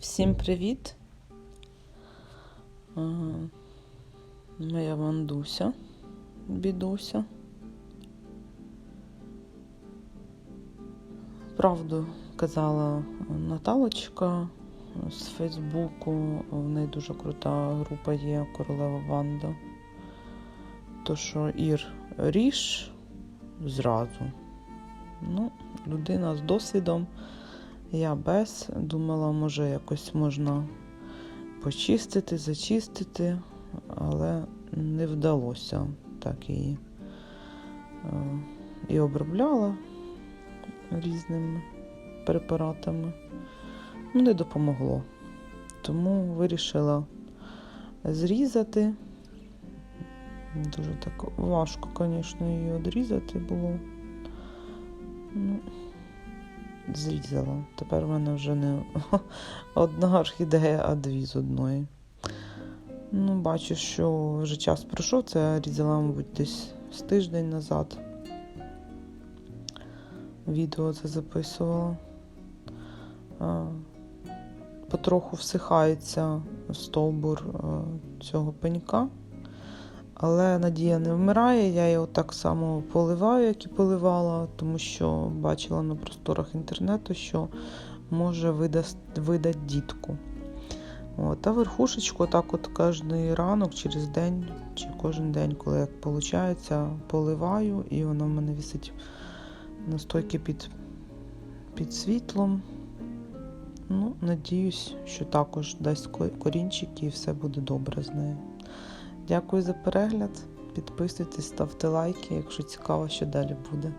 Всім привіт! Е, Моя Вандуся, бідуся. Правду казала Наталочка з Фейсбуку. В неї дуже крута група є Королева Ванда. То, що Ір ріж зразу. Ну, людина з досвідом. Я без думала, може якось можна почистити, зачистити, але не вдалося так її. Е, І обробляла різними препаратами. Ну, не допомогло. Тому вирішила зрізати. Дуже так важко, звісно, її відрізати було. Ну, зрізала. Тепер в мене вже не одна орхідея, а дві з одної. Ну, бачу, що вже час пройшов. Це я різала, мабуть, десь з тиждень назад. Відео це записувала. Потроху всихається стовбур цього пенька. Але надія не вмирає, я його так само поливаю, як і поливала, тому що бачила на просторах інтернету, що може видати дітку. От, а верхушечку так от кожен ранок, через день чи кожен день, коли як виходить, поливаю, і воно в мене висить на стойки під, під світлом. Ну, Надіюсь, що також дасть ко- корінчики і все буде добре з нею. Дякую за перегляд. Підписуйтесь, ставте лайки, якщо цікаво, що далі буде.